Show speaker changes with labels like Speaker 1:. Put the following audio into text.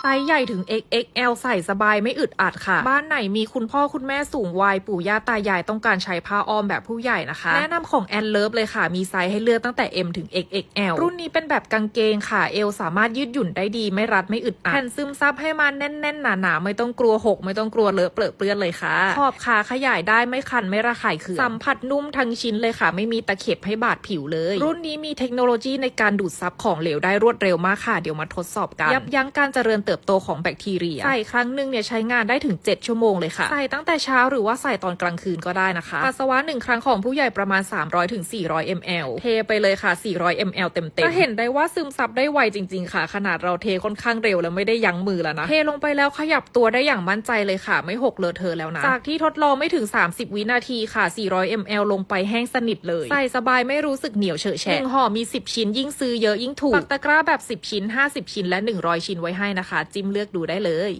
Speaker 1: ไซส์ใหญ่ถึง XXL ใส่สบายไม่อึดอัดค่ะ บ้านไหนมีคุณพ่อคุณแม่สูงวัยปู่ย่าตายายต้องการใช้ผ้าอ้อมแบบผู้ใหญ่นะคะ แนะนำของแอนเลิฟเลยค่ะ มีไซส์ให้เลือกตั้งแต่ M ถึง XXL รุ่นนี้เป็นแบบกางเกงค่ะเอวสามารถยืดหยุ่นได้ดี ไม่รัดไม่อึดอัดแผ่นซึมซับให้มันแน่นๆหนาๆไม่ต้องกลัวหกไม่ต้องกลัวเลอะเปรอะเปื้อนเลยค่ะ ขอบขาขยายได้ไม่คันไม่ระคายเคืองสัมผัสนุ่มทั้งชิ้นเลยค่ะ ไม่มีตะเข็บให้บาดผิวเลย รุ่นนี้มีเทคโนโลยีในการดูดซับของเหลวได้รวดเร็วมากค่ะเดี๋ยวมาทดสอบกันยับยั้งการเจริญเติบโตของแบคทีเรีย ใส่ครั้งหนึ่งเนี่ยใช้งานได้ถึง 7 ชั่วโมงเลยค่ะ ใส่ตั้งแต่เช้าหรือว่าใส่ตอนกลางคืนก็ได้นะคะปัสสาวะหนึ่งครั้งของผู้ใหญ่ประมาณ 300ถึง400 ml เทไปเลยค่ะ 400 ml เต็มๆจะเห็นได้ว่าซึมซับได้ไวจริง ๆ ค่ะ ขนาดเราเทค่อนข้างเร็วแล้วไม่ได้ยั้งมือแล้วนะ เทลงไปแล้วขยับตัวได้อย่างมั่นใจเลยค่ะ ไม่หกเลอะเทอะแล้วนะ จากที่ทดลองไม่ถึง 30 วินาทีค่ะ 400 ml ลงไปแห้งสนิทเลย ใส่สบายไม่รู้สึกเหนียวเฉอะแฉะหนึ่งห่อมี 10 ชิ้นยิ่งซื้อเยอะยิ่งถูกปักตะกร้าแบบ 10 ชิ้น 50 ชิ้นและ 100 ชิ้นไว้ให้นะคะ จิ้มเลือกดูได้เลย